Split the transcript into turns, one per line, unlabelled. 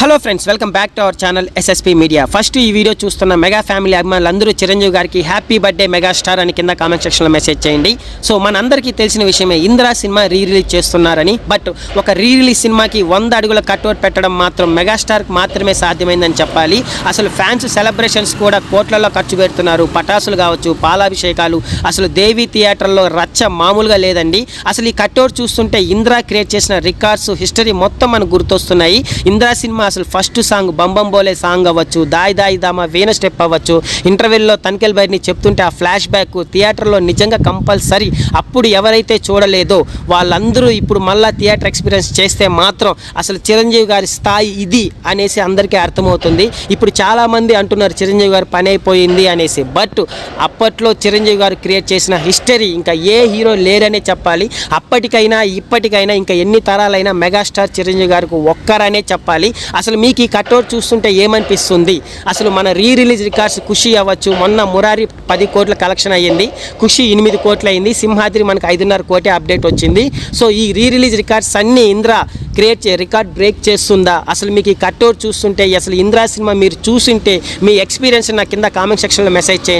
Hello friends welcome back to our channel SSP media first ఈ video చూస్తున్న mega family అభిమానులందరూ చిరంజీవి గారికి happy birthday mega star అని కింద కామెంట్ సెక్షన్లో మెసేజ్ చేయండి. సో మనందరికీ తెలిసిన విషయమే ఇందిరా సినిమా రీ రిలీజ్ చేస్తున్నారని బట్ ఒక రీ రిలీజ్ సినిమాకి వంద అడుగుల కట్అవుట్ పెట్టడం మాత్రం మెగాస్టార్కి మాత్రమే సాధ్యమైందని చెప్పాలి. అసలు ఫ్యాన్స్ సెలబ్రేషన్స్ కూడా కోట్లలో ఖర్చు పెడుతున్నారు. పటాసులు కావచ్చు పాలాభిషేకాలు అసలు దేవి థియేటర్లో రచ్చ మామూలుగా లేదండి. అసలు ఈ కట్అవుట్ చూస్తుంటే ఇందిరా క్రియేట్ చేసిన రికార్డ్స్ హిస్టరీ మొత్తం మనకు గుర్తొస్తున్నాయి. ఇందిరా సినిమా అసలు first song Bum Bole song అవ్వచ్చు దాయి దాయి దామా వీణ స్టెప్ అవ్వచ్చు. ఇంటర్వెల్లో తనికెల్ బైర్ని చెప్తుంటే ఆ ఫ్లాష్ బ్యాక్ థియేటర్లో నిజంగా కంపల్సరీ అప్పుడు ఎవరైతే చూడలేదో వాళ్ళందరూ ఇప్పుడు మళ్ళీ థియేటర్ ఎక్స్పీరియన్స్ చేస్తే మాత్రం అసలు చిరంజీవి గారి స్థాయి ఇది అనేసి అందరికీ అర్థమవుతుంది. ఇప్పుడు చాలామంది అంటున్నారు చిరంజీవి గారు పని అయిపోయింది అనేసి. బట్ అప్పట్లో చిరంజీవి గారు క్రియేట్ చేసిన హిస్టరీ ఇంకా ఏ హీరో లేరనే చెప్పాలి. అప్పటికైనా ఇప్పటికైనా ఇంకా ఎన్ని తరాలైనా మెగాస్టార్ చిరంజీవి గారికి ఒక్కరనే చెప్పాలి. అసలు మీకు ఈ కట్అవుట్ చూస్తుంటే ఏమనిపిస్తుంది? అసలు మన రీ రిలీజ్ రికార్డ్స్ ఖుషి అవ్వచ్చు. మొన్న మురారి పది కోట్ల కలెక్షన్ అయ్యింది. ఖుషి ఎనిమిది కోట్లు అయింది. సింహాద్రి మనకు ఐదున్నర కోటి అప్డేట్ వచ్చింది. సో ఈ రీ రిలీజ్ రికార్డ్స్ అన్నీ ఇంద్రా క్రియేట్ చే రికార్డ్ బ్రేక్ చేస్తుందా? అసలు మీకు ఈ కట్అవుట్ చూస్తుంటే అసలు ఇంద్రా సినిమా మీరు చూసింటే మీ ఎక్స్పీరియన్స్ నా కింద కామెంట్ సెక్షన్లో మెసేజ్ చేయండి.